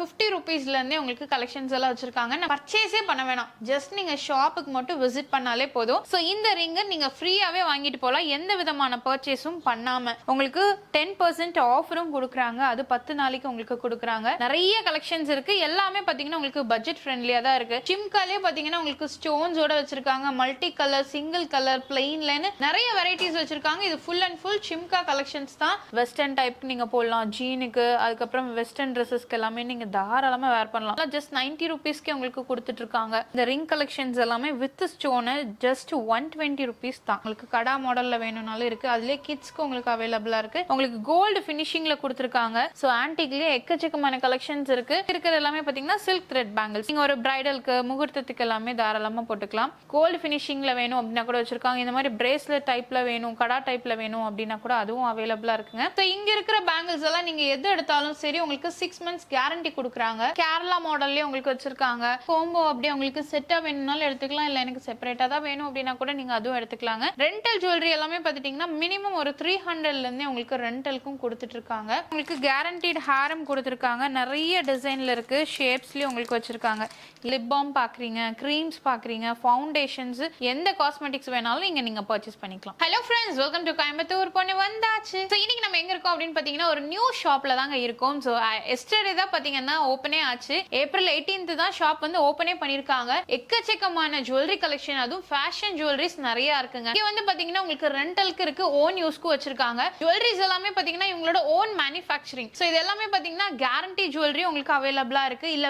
Fifty ருபீஸ்லேருந்தே உங்களுக்கு collections எல்லாம் வச்சிருக்காங்க. நான் பர்ச்சேஸே பண்ண வேணாம். ஜஸ்ட் நீங்கள் ஷாப்புக்கு மட்டும் விசிட் பண்ணாலே போதும். ஸோ இந்த ரிங்கை நீங்கள் ஃப்ரீயாகவே வாங்கிட்டு போகலாம். எந்த விதமான பர்ச்சேஸும் பண்ணாமல் உங்களுக்கு டென் பர்சன்ட் ஆஃபரும் கொடுக்குறாங்க. அது பத்து நாளைக்கு உங்களுக்கு கொடுக்குறாங்க. நிறைய கலெக்ஷன்ஸ் இருக்குது எல்லாமே பார்த்தீங்கன்னா உங்களுக்கு பட்ஜெட் ஃப்ரெண்ட்லியாக தான் இருக்குது சிம்காலே பார்த்தீங்கன்னா உங்களுக்கு ஸ்டோன்ஸோட வச்சிருக்காங்க. மல்டி கலர் சிங்கிள் கலர் பிளெயின்லன்னு நிறைய வெரைட்டிஸ் வச்சிருக்காங்க. இது full and full Simka collections தான். வெஸ்டர்ன் டைப் நீங்கள் போடலாம். ஜீனுக்கு அதுக்கப்புறம் வெஸ்டர்ன் ட்ரெஸ்ஸஸ்க்கு எல்லாமே நீங்கள் தாராளமாக வேர் பண்ணலாம். ஜஸ்ட் நைன்டி ருபீஸ்க்கு உங்களுக்கு கொடுத்துட்டு இருக்காங்க இந்த ரிங் கலெக்ஷன்ஸ் எல்லாமே with stone just one twenty rupees தான். உங்களுக்கு கடா மாடலில் வேணும்னாலும் இருக்கு. அதுலேயே கிட்ஸ்க்கு உங்களுக்கு அவைலபிளாக இருக்கு. உங்களுக்கு கோல்டு ஃபினிஷிங்ல கொடுத்துருக்காங்க. ஸோ ஆன்டிக்லேயே எக்கச்சக்கமான கலெக்ஷன்ஸ் இருக்கு. இருக்கிறது எல்லாமே பார்த்தீங்கன்னா சில்க் த்ரெட் பேங்கிள்ஸ் நீங்கள் ஒரு பிரைடலுக்கு முகூர்த்தத்துக்கு எல்லாமே தாராளமாக போட்டுக்கலாம். கோல்டு ஃபினிஷிங்ல வேணும் அப்படின்னா கூட வச்சிருக்காங்க. இந்த மாதிரி பிரேஸ்லெட் டைப்ல வேணும் கடா டைப்ல வேணும் அப்படின்னா கூட அதுவும் அவைலபிளாக இருக்குங்க. ஸோ இங்கே இருக்கிற பேங்கிள்ஸ் எல்லாம் நீங்கள் எது எடுத்தாலும் சரி உங்களுக்கு சிக்ஸ் மந்த்ஸ் கேரண்டி கொடுக்குறாங்க. கேரளா மாடல்லயே உங்களுக்கு வச்சிருக்காங்க. கோம்போ அப்படியே உங்களுக்கு செட்டா வேணும்னாலும் எடுத்துக்கலாம். இல்ல எனக்கு செப்பரேட்டா தான் வேணும் அப்படின்னா கூட நீங்க அதுவும் எடுத்துக்கலாங்க. ரெண்டல் ஜுவல்லரி எல்லாமே பார்த்துட்டீங்கன்னா மினிமம் ஒரு த்ரீ ஹண்ட்ரட்ல இருந்தே உங்களுக்கு ரெண்டலுக்கும் கொடுத்துட்டு இருக்காங்க உங்களுக்கு கேரண்டீட் ஹேரம் கொடுத்துருக்காங்க. நிறைய டிசைன்ல இருக்கு. ஷேப்ஸ்லயும் உங்களுக்கு வச்சிருக்காங்க. லிப் பாம் பாக்குறீங்க க்ரீம்ஸ் பாக்குறீங்க ஃபவுண்டேஷன்ஸ் எந்த காஸ்மெட்டிக்ஸ் வேணாலும் இங்க நீங்க பர்ச்சேஸ் பண்ணிக்கலாம். Hello friends welcome to Coimbatore. பொண்ணு வந்தாச்சு. இன்னைக்கு நம்ம எங்க இருக்கோம் அப்படின்னு பாத்தீங்கன்னா ஒரு நியூ ஷாப்ல தாங்க இருக்கோம். ஸோ எஸ்டர்டே தான் பாத்தீங்கன்னா ஓப்பனே ஆச்சு. ஏப்ரல் 18th தான் ஷாப் வந்து ஓப்பனே பண்ணிருக்காங்க. எக்கச்சக்கமான ஜுவல்லரி கலெக்ஷன் அதுவும் ஃபேஷன் ஜுவல்லரிஸ் நிறைய இருக்குங்க. இங்க வந்து பாத்தீங்கன்னா உங்களுக்கு ரெண்டலுக்கு இருக்கு ஓன் யூஸ்க்கு வச்சிருக்காங்க. ஜுவல்லரிஸ் எல்லாமே பாத்தீங்கன்னா இவங்களோட ஓன் மேனுஃபேக்சரிங் ஸோ இது எல்லாமே பாத்தீங்கன்னா கேரண்டி ஜுவல்லரி உங்களுக்கு அவைலபிளா இருக்கு. இல்ல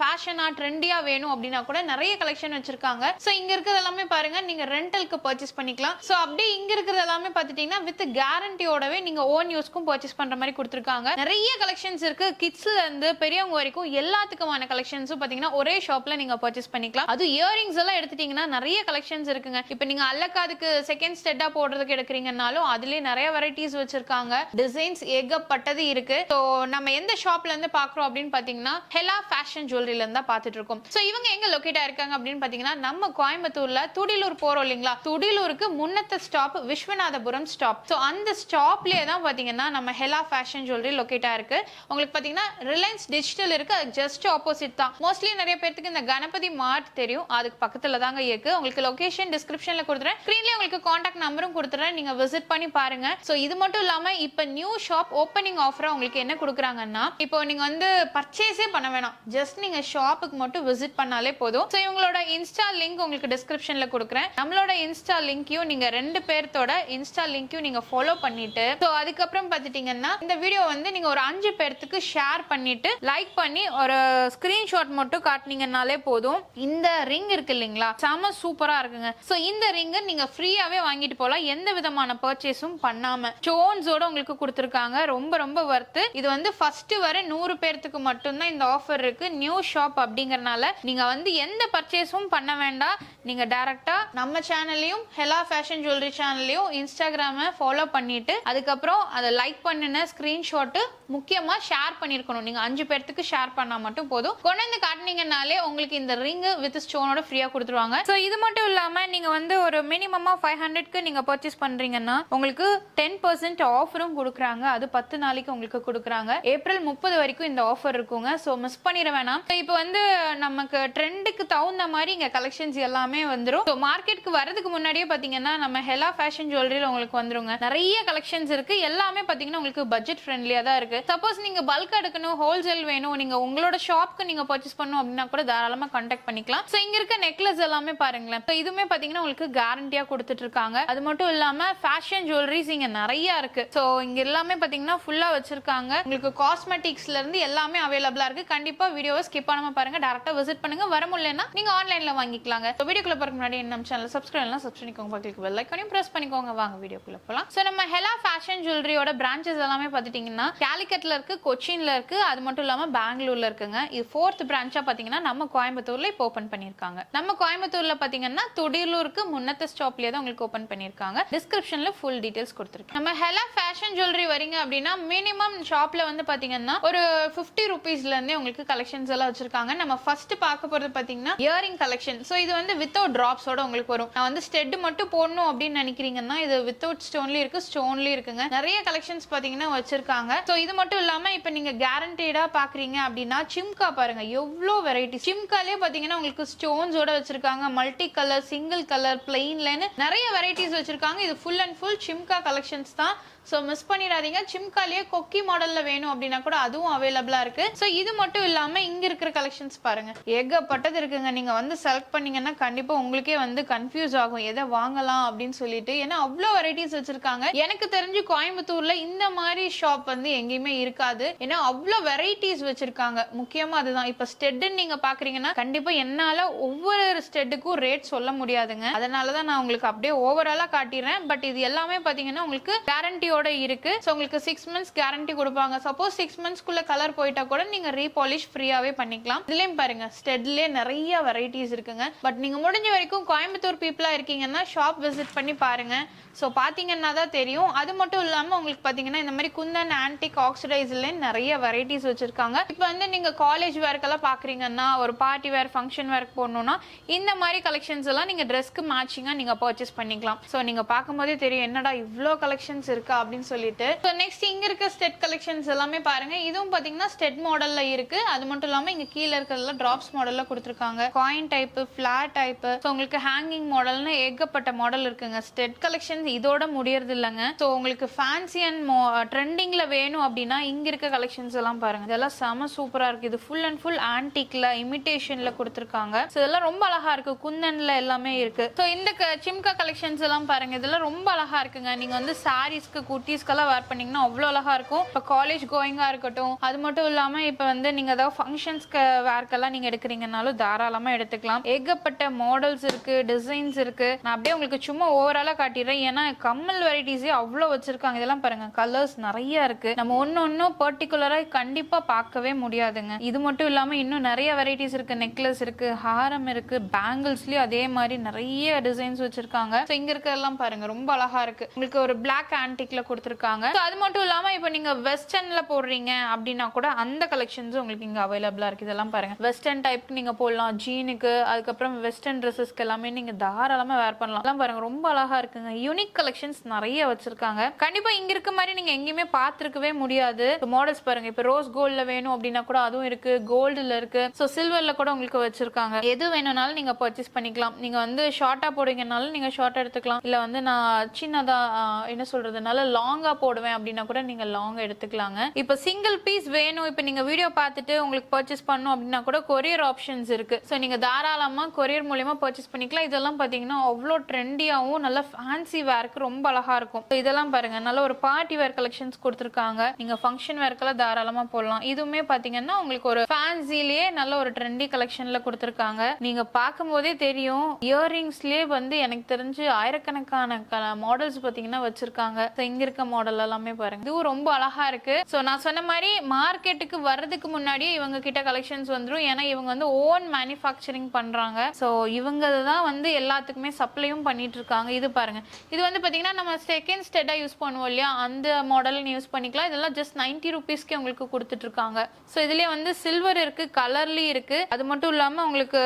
ஃபேஷனா ட்ரெண்டியா வேணும் அப்படின்னா கூட நிறைய கலெக்ஷன் வச்சிருக்காங்க. ஸோ இங்க இருக்கிறது எல்லாமே பாருங்க. நீங்க ரெண்டலுக்கு பர்ச்சேஸ் பண்ணிக்கலாம். ஸோ அப்படியே இங்க இருக்கிறது எல்லாமே பாத்துட்டீங்கன்னா வித் கேரண்டியோடவே நீங்க ஓன் யூஸ்க்கும் பர்ச்சேஸ் பண்ற மாதிரி கொடுத்துருக்காங்க. நிறைய கலெக்ஷன்ஸ் இருக்கு. கிட்ஸ்ல இருந்து பெரியவங்க வரைக்கும் எல்லாத்துக்குமான கலெக்ஷன்ஸும் பாத்தீங்கன்னா ஒரே ஷாப்ல நீங்க பர்ச்சேஸ் பண்ணிக்கலாம். அது இயரிங்ஸ் எல்லாம் எடுத்துட்டீங்கன்னா நிறைய கலெக்ஷன்ஸ் இருக்குங்க. இப்போ நீங்க அல்லக்காதுக்கு செகண்ட் ஸ்டெட்டா போடுறதுக்கு எடுக்கிறீங்கன்னாலும் அதுலயே நிறைய வெரைட்டிஸ் வச்சிருக்காங்க. டிசைன்ஸ் ஏகப்பட்டது இருக்கு. ஸோ நம்ம எந்த ஷாப்ல இருந்து பாக்குறோம் அப்படின்னு பாத்தீங்கன்னா ஹெலா ஃபேஷன் ஜுவல்லரில இருந்து தான் பாத்துட்டு இருக்கோம். ஸோ இவங்க எங்க லொக்கேட் ஆயிருக்காங்க அப்படின்னு பாத்தீங்கன்னா நம்ம கோயம்புத்தூர்ல துடிலூர் போறோம் இல்லைங்களா? துடிலூருக்கு முன்னத்த ஸ்டாப் விஸ்வநாதபுரம் ஸ்டாப் ஸோ அந்த ஸ்டாப்லயே தான் பாத்தீங்கன்னா நம்ம ஹெலா ஃபேஷன் ஜுவல்லரி லொக்கேட் ஆயிருக்கு. உங்களுக்கு பாத்தீங்கன்னா ரிலையன்ஸ் டிஜிட்டல் இருக்கு அது ஜஸ்ட் ஆப்போசிட் தான். மோஸ்ட்லி நிறைய பேருக்கு இந்த கணபதி மார்ட் தெரியும். அதுக்கு பக்கத்துல தாங்க இருக்கு. உங்களுக்கு லொகேஷன் டிஸ்கிரிப்ஷன்ல கொடுத்துறேன். ஸ்கிரீன்ல உங்களுக்கு காண்டாக்ட் நம்பரும் கொடுத்துறேன். நீங்க விசிட் பண்ணி பாருங்க. ஸோ இது மட்டும் இல்லாம இப்போ நியூ ஷாப் ஓப்பனிங் ஆஃபரா உங்களுக்கு என்ன கொடுக்குறாங்கன்னா இப்போ நீங்க வந்து பர்ச்சேஸே பண்ண வேணாம். ஜஸ்ட் நீங்க ஷாப்புக்கு மட்டும் விசிட் பண்ணாலே போதும். ஸோ இவங்களோட இன்ஸ்டா லிங்க் உங்களுக்கு டிஸ்கிரிப்ஷன்ல கொடுக்குறேன். நம்மளோட இன்ஸ்டா லிங்க்கையும் நீங்க ரெண்டு பேர்த்தோட இன்ஸ்டா லிங்க்கையும் நீங்க ஃபாலோ பண்ணிட்டு ஸோ அதுக்கப்புறம் பார்த்துட்டீங்கன்னா இந்த வீடியோ வந்து நீங்க ஒரு அஞ்சு பேர்த்துக்கு ஷேர் பண்ணிட்டு லைக் பண்ணி ஒரு ஸ்கிரீன்ஷாட் மட்டும் காட்டினீங்கனாலே போதும். இந்த ரிங் இருக்கு இல்லைங்களா? செம சூப்பரா இருக்குங்க. ஸோ இந்த ரிங்கை நீங்க ஃப்ரீயாவே வாங்கிட்டு போகலாம் எந்த விதமான பர்ச்சேஸும் பண்ணாம. ஸ்டோன்ஸோட உங்களுக்கு கொடுத்துருக்காங்க. ரொம்ப ரொம்ப வர்த்து இது வந்து ஃபர்ஸ்ட் வரை நூறு பேர்த்துக்கு மட்டும்தான் இந்த ஆஃபர் இருக்கு. நியூ ஷாப் அப்படிங்கறனால நீங்க வந்து எந்த பர்ச்சேஸும் பண்ண வேண்டாம். நீங்க டைரக்டா நம்ம சேனல்லையும் ஹெலா ஃபேஷன் ஜுவல்லரி சேனல்லையும் இன்ஸ்டாகிராமை ஃபாலோ பண்ணிட்டு அதுக்கப்புறம் அதை லைக் பண்ணின ஸ்கிரீன்ஷாட்டு முக்கியமா ஷேர் பண்ணியிருக்கணும் நீங்கள் அஞ்சு பேர்த்துக்கு ஷேர் பண்ணா மட்டும் போதும். கொண்டு வந்து காட்டினீங்கனாலே உங்களுக்கு இந்த ரிங் வித் ஸ்டோனோட ஃப்ரீயா கொடுத்துருவாங்க. ஸோ இது மட்டும் இல்லாம நீங்க வந்து ஒரு மினிமமா ஃபைவ் ஹண்ட்ரட்க்கு நீங்க பர்ச்சேஸ் பண்றீங்கன்னா உங்களுக்கு டென் பர்சன்ட் ஆஃபரும் கொடுக்குறாங்க. அது பத்து நாளைக்கு உங்களுக்கு கொடுக்குறாங்க. ஏப்ரல் முப்பது வரைக்கும் இந்த ஆஃபர் இருக்குங்க. ஸோ மிஸ் பண்ணிட வேணாம். இப்போ வந்து நமக்கு ட்ரெண்டுக்கு தகுந்த மாதிரி இங்க கலெக்ஷன்ஸ் எல்லாமே வந்துரும். ஸோ மார்க்கெட்டுக்கு வரதுக்கு முன்னாடியே பாத்தீங்கன்னா நம்ம ஹெலா ஃபேஷன் ஜுவல்லரியில் உங்களுக்கு வந்துருங்க. நிறைய கலெக்ஷன்ஸ் இருக்கு. எல்லாமே பாத்தீங்கன்னா உங்களுக்கு பட்ஜெட் ஃப்ரெண்ட்லியா தான் இருக்கு. சப்போஸ் நீங்க பல்க் எடுக்கணும் ஹோல்சேல் வேணும் நீங்க உங்களோட ஷாப்க்கு நீங்க பர்ச்சேஸ் பண்ணணும் அப்படின்னா கூட தாராளமா கான்டாக்ட் பண்ணிக்கலாம். ஸோ இங்க இருக்க நெக்லஸ் எல்லாமே பாருங்களேன். ஸோ இதுவுமே பாத்தீங்கன்னா உங்களுக்கு கேரண்டியா கொடுத்துட்டு இருக்காங்க. அது மட்டும் இல்லாம ஃபேஷன் ஜுவல்லரிஸ் இங்க நிறைய இருக்கு. ஸோ இங்க எல்லாமே பாத்தீங்கன்னா ஃபுல்லா வச்சிருக்காங்க. உங்களுக்கு காஸ்மெட்டிக்ஸ்ல இருந்து எல்லாமே அவைலபிளா இருக்கு. கண்டிப்பா வீடியோவை ஸ்கிப் பண்ணாம பாருங்க. டேரக்டா விசிட் பண்ணுங்க. வர முடியலன்னா நீங்க ஆன்லைன்ல வாங்கிக்கலாங்க. ஸோ வீடியோக்குள்ள பார்க்க முன்னாடி நம்ம சேனல் சப்ஸ்கிரைப் எல்லாம் சப்ஸ்கிரைப் பண்ணிக்கோங்க. பக்கத்துக்கு பெல் ஐக்கனையும் பிரஸ் பண்ணிக்கோங்க. வாங்க வீடியோக்குள்ள போலாம். ஸோ நம்ம ஹெலா ஃபேஷன் ஜுவல்லரியோட பிரான்ச்சஸ் எல்லாமே பார்த்துட்டீங்கன்னா கேலிக்கட்ல இருக்கு கொச்சின்ல இருக்கு. அது மட்டும் இல்லாம பெங்களூர்ல இருக்குங்க. இது ஃபோர்த் பிரான்ச்சா பாத்தீங்கன்னா நம்ம கோயம்புத்தூர்ல இப்போ ஓப்பன் பண்ணிருக்காங்க. நம்ம கோயம்புத்தூர்ல பாத்தீங்கன்னா துடியலூருக்கு முன்னத்த ஸ்டாப்லயே தான் உங்களுக்கு ஓப்பன் பண்ணிருக்காங்க. டிஸ்கிரிப்ஷன்ல ஃபுல் டீடைல்ஸ் கொடுத்துருக்கேன். நம்ம ஹெலா ஃபேஷன் ஜுவல்லரி வரீங்க அப்படின்னா மினிமம் ஷாப்ல வந்து பாத்தீங்கன்னா ஒரு ஃபிஃப்டி ருபீஸ்ல இருந்தே உங்களுக்கு கலெக்ஷன்ஸ் எல்லாம் வச்சிருக்காங்க. நம்ம ஃபர்ஸ்ட் பார்க்க போறது பாத்தீங்கன்னா இயரிங் கலெக்ஷன் ஸோ இது வந்து வித்தவுட் டிராப்ஸோட உங்களுக்கு வரும். நான் வந்து ஸ்டெட் மட்டும் போடணும் அப்படின்னு நினைக்கிறீங்கன்னா இது வித்தவுட் ஸ்டோன்லயும் இருக்கு ஸ்டோன்லயும் இருக்குங்க. நிறைய கலெக்ஷன்ஸ் பாத்தீங்கன்னா வச்சிருக்காங்க. ஸோ இது மட்டும் இல்லாம இப்போ நீங்க கேரண்டீடா பாக்குறீங்க அப்படின்னா சிம்கா பாருங்க எவ்வளோ வெரைட்டி சிம்காலே பாத்தீங்கன்னா உங்களுக்கு ஸ்டோன்ஸோட வச்சிருக்காங்க மல்டி கலர் சிங்கிள் கலர் பிளெயின்லன்னு நிறைய வெரைட்டிஸ் வச்சிருக்காங்க. இது full and full Simka collections தான். ஸோ மிஸ் பண்ணிடாதீங்க. சிம்காலேயே கொக்கி மாடல்ல வேணும் அப்படின்னா கூட அதுவும் அவைலபிளா இருக்கு. ஸோ இது மட்டும் இல்லாம இங்க இருக்கிற கலெக்ஷன்ஸ் பாருங்க. ஏகப்பட்டது இருக்குங்க. நீங்க வந்து செலக்ட் பண்ணீங்கன்னா கண்டிப்பா உங்களுக்கே வந்து கன்ஃபியூஸ் ஆகும். எதை வாங்கலாம் அப்படின்னு சொல்லிட்டு. ஏன்னா அவ்வளோ வெரைட்டிஸ் வச்சிருக்காங்க. எனக்கு தெரிஞ்சு கோயம்புத்தூர்ல இந்த மாதிரி ஷாப் வந்து எங்கேயுமே இருக்காது. ஏன்னா அவ்வளோ வெரைட்டிஸ் வச்சிருக்காங்க. முக்கியமா அதுதான். இப்போ ஸ்டெட்டுன்னு நீங்க பாக்குறீங்கன்னா கண்டிப்பா என்னால ஒவ்வொரு ஸ்டெட்டுக்கும் ரேட் சொல்ல முடியாதுங்க. அதனால தான் நான் உங்களுக்கு அப்படியே ஓவராலா காட்டிடுறேன். பட் இது எல்லாமே பாத்தீங்கன்னா உங்களுக்கு கேரண்டியோட இருக்கு. ஸோ உங்களுக்கு சிக்ஸ் மந்த்ஸ் கேரண்டி கொடுப்பாங்க. சப்போஸ் சிக்ஸ் மந்த்ஸ்க்குள்ள கலர் போயிட்டா கூட நீங்க ரீபாலிஷ் ஃப்ரீயாவே பண்ணிக்கலாம். இதுலயும் பாருங்க ஸ்டெட்லயே நிறைய வெரைட்டிஸ் இருக்குங்க. பட் நீங்க முடிஞ்ச வரைக்கும் கோயம்புத்தூர் பீப்புளா இருக்கீங்கன்னா ஷாப் விசிட் பண்ணி பாருங்க. ஸோ பார்த்தீங்கன்னா தான் தெரியும். அது மட்டும் இல்லாமல் உங்களுக்கு பார்த்தீங்கன்னா இந்த மாதிரி குந்தன் ஆன்டிக் ஆக்சிடைஸ்ல நிறைய வெரைட்டிஸ் வச்சிருக்காங்க. இப்போ வந்து நீங்கள் காலேஜ் வேர்க்கெல்லாம் பார்க்குறீங்கன்னா ஒரு பார்ட்டி வேர் ஃபங்க்ஷன் வேர்க் போடணும்னா இந்த மாதிரி கலெக்ஷன்ஸ் எல்லாம் நீங்கள் ட்ரெஸ்க்கு மேட்சிங்காக நீங்கள் பர்ச்சேஸ் பண்ணிக்கலாம். ஸோ நீங்கள் பார்க்கும்போதே தெரியும் என்னடா இவ்வளோ கலெக்ஷன்ஸ் இருக்கா அப்படின்னு சொல்லிட்டு. ஸோ நெக்ஸ்ட் இங்கே இருக்க ஸ்டெட் கலெக்ஷன்ஸ் எல்லாமே பாருங்க. இதுவும் பார்த்தீங்கன்னா ஸ்டெட் மாடலில் இருக்கு. அது மட்டும் இல்லாமல் இங்கே கீழே இருக்கிறதுல ட்ராப்ஸ் மாடலில் கொடுத்துருக்காங்க. Coin type flat type so உங்களுக்கு ஹேங்கிங் மாடல்னு ஏகப்பட்ட மாடல் இருக்குங்க. ஸ்டெட் கலெக்ஷன்ஸ் இதோட முடியறது இல்லைங்க. ஸோ உங்களுக்கு ஃபேன்சி அண்ட் ட்ரெண்டிங்ல வேணும் அப்படின்னா இங்க இருக்க கலெக்ஷன்ஸ் எல்லாம் பாருங்க. இதெல்லாம் செம சூப்பரா இருக்கு. இது ஃபுல் அண்ட் ஃபுல் ஆன்டிக்ல இமிட்டேஷன்ல கொடுத்துருக்காங்க. ஸோ இதெல்லாம் ரொம்ப அழகா இருக்கு. குந்தன்ல எல்லாமே இருக்கு. ஸோ இந்த க- சிம்கா கலெக்ஷன்ஸ் எல்லாம் பாருங்க. இதெல்லாம் ரொம்ப அழகா இருக்குங்க. நீங்க வந்து சாரீஸ்க்கு குட்டீஸ்க்கெல்லாம் வேர் பண்ணீங்கன்னா அவ்வளோ அழகா இருக்கும். இப்போ காலேஜ் கோயிங்காக இருக்கட்டும் அது மட்டும் இல்லாமல் இப்போ வந்து நீங்கள் ஏதாவது ஃபங்க்ஷன்ஸ்க்கு வேர்க்கெல்லாம் நீங்கள் எடுக்கிறீங்கனாலும் தாராளமாக எடுத்துக்கலாம். ஏகப்பட்ட மாடல்ஸ் இருக்குது டிசைன்ஸ் இருக்குது நான் அப்படியே உங்களுக்கு சும்மா ஓவராலாக காட்டிடுறேன். ஏன்னா கம்மல் வெரைட்டிஸே அவ்வளோ வச்சுருக்காங்க. இதெல்லாம் பாருங்கள் கலர்ஸ் நிறையா இருக்குது நம்ம ஒன்று ஒன்றும் பர்டிகுலராக கண்டிப்பாக பார்க்கவே முடியாதுங்க. இது மட்டும் இல்லாமல் இன்னும் நிறைய வெரைட்டிஸ் இருக்குது நெக்லஸ் இருக்குது ஹாரம் இருக்குது பேங்கிள்ஸ்லேயும் அதே மாதிரி நிறைய டிசைன்ஸ் வச்சுருக்காங்க. ஸோ இங்கே இருக்கிறதெல்லாம் பாருங்க ரொம்ப அழகாக இருக்குது உங்களுக்கு ஒரு பிளாக் ஆன்டிக்கில் கொடுத்துருக்காங்க. ஸோ அது மட்டும் இல்லாம இப்போ நீங்க வெஸ்டர்ன்ல போடுறீங்க அப்படின்னா கூட அந்த கலெக்ஷன்ஸும் உங்களுக்கு இங்க அவைலபிளா இருக்கு. இதெல்லாம் பாருங்க. வெஸ்டர்ன் டைப் நீங்க போடலாம். ஜீனுக்கு அதுக்கப்புறம் வெஸ்டர்ன் ட்ரெஸ்ஸஸ்க்கு எல்லாமே நீங்க தாராளமா வேர் பண்ணலாம். எல்லாம் பாருங்க ரொம்ப அழகா இருக்குங்க. யூனிக் கலெக்ஷன்ஸ் நிறைய வச்சிருக்காங்க. கண்டிப்பா இங்க இருக்க மாதிரி நீங்க எங்கேயுமே பார்த்துருக்கவே முடியாது. மாடல்ஸ் பாருங்க இப்போ ரோஸ் கோல்ட்ல வேணும் அப்படின்னா கூட அதுவும் இருக்கு. கோல்டுல இருக்கு. ஸோ சில்வர்ல கூட உங்களுக்கு வச்சிருக்காங்க. எது வேணும்னாலும் நீங்க பர்ச்சேஸ் பண்ணிக்கலாம். நீங்க வந்து ஷார்ட்டா போடுறீங்கனாலும் நீங்க ஷார்ட்டாக எடுத்துக்கலாம். இல்ல வந்து நான் சின்னதா என்ன சொல்றதுனால லாங்கா போடுவேன் அப்படின்னா கூட நீங்க லாங்கா எடுத்துக்கலாங்க. இப்போ சிங்கிள் பீஸ் வேணும். இப்போ நீங்க வீடியோ பார்த்துட்டு உங்களுக்கு பர்ச்சேஸ் பண்ணணும் அப்படின்னா கூட கொரியர் ஆப்ஷன்ஸ் இருக்கு. ஸோ நீங்க தாராளமா கொரியர் மூலியமா பர்ச்சேஸ் பண்ணிக்கலாம். இதெல்லாம் பாத்தீங்கன்னா அவ்வளோ ட்ரெண்டியாகவும் நல்ல ஃபேன்சி வேர்க்கு ரொம்ப அழகா இருக்கும். இதெல்லாம் பாருங்க. நல்ல ஒரு பார்ட்டி வேர் கலெக்ஷன்ஸ் கொடுத்துருக்காங்க. நீங்க ஃபங்க்ஷன் வேர்க்கெல்லாம் தாராளமாக போடலாம். இதுவுமே பார்த்தீங்கன்னா உங்களுக்கு ஒரு ஃபேன்சிலேயே நல்ல ஒரு ட்ரெண்டி கலெக்ஷனில் கொடுத்துருக்காங்க. நீங்கள் பார்க்கும்போதே தெரியும். இயர்ரிங்ஸ்லேயே வந்து எனக்கு தெரிஞ்சு ஆயிரக்கணக்கான மாடல்ஸ் பார்த்தீங்கன்னா வச்சிருக்காங்க. இருக்க மாடல் எல்லாமே பாருங்க. இதுவும் ரொம்ப அழகா இருக்கு. ஸோ நான் சொன்ன மாதிரி மார்க்கெட்டுக்கு வர்றதுக்கு முன்னாடியே இவங்க கிட்ட கலெக்ஷன்ஸ் வந்துடும் ஏன்னா இவங்க வந்து ஓன் மேனுஃபேக்சரிங் பண்றாங்க. ஸோ இவங்க தான் வந்து எல்லாத்துக்குமே சப்ளையும் பண்ணிட்டு இருக்காங்க. இது பாருங்க. இது வந்து பாத்தீங்கன்னா நம்ம செகண்ட் ஸ்டெட்டா யூஸ் பண்ணுவோம் இல்லையா? அந்த மாடல் நீ யூஸ் பண்ணிக்கலாம். இதெல்லாம் ஜஸ்ட் நைன்டி ருபீஸ்க்கு உங்களுக்கு கொடுத்துட்டு இருக்காங்க. ஸோ இதுலேயே வந்து சில்வர் இருக்கு கலர்லயும் இருக்கு. அது மட்டும் இல்லாம உங்களுக்கு